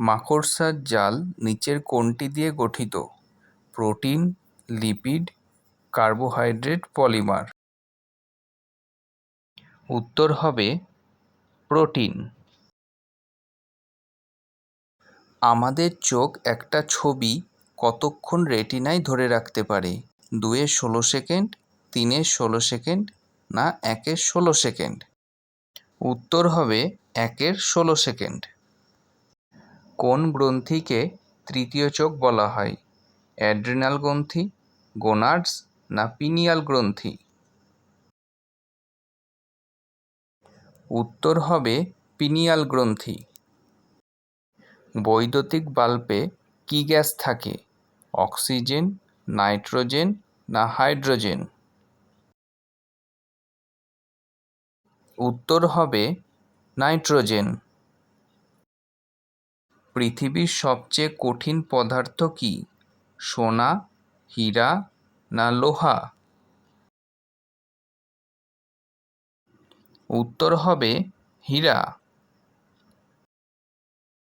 মাকড়সার জাল নিচের কোনটি দিয়ে গঠিত। Protein, lipid, carbohydrate, polymer. উত্তর হবে প্রোটিন। আমাদের চোখ একটা ছবি কতক্ষণ রেটিনায় ধরে রাখতে পারে? দুয়ে ষোলো সেকেন্ড, তিনে ষোলো সেকেন্ড, না একের ষোলো সেকেন্ড? উত্তর হবে একের ষোলো সেকেন্ড। কোন গ্রন্থিকে তৃতীয় চোখ বলা হয়? অ্যাড্রিনাল গ্রন্থি গোনাডস না পিনিয়াল গ্রন্থি? উত্তর হবে পিনিয়াল গ্রন্থি। বৈদ্যুতিক বাল্বে কী গ্যাস থাকে? অক্সিজেন, নাইট্রোজেন, না হাইড্রোজেন? উত্তর হবে নাইট্রোজেন। পৃথিবীর সবচেয়ে কঠিন পদার্থ কি? সোনা হীরা না লোহা? উত্তর হবে হীরা।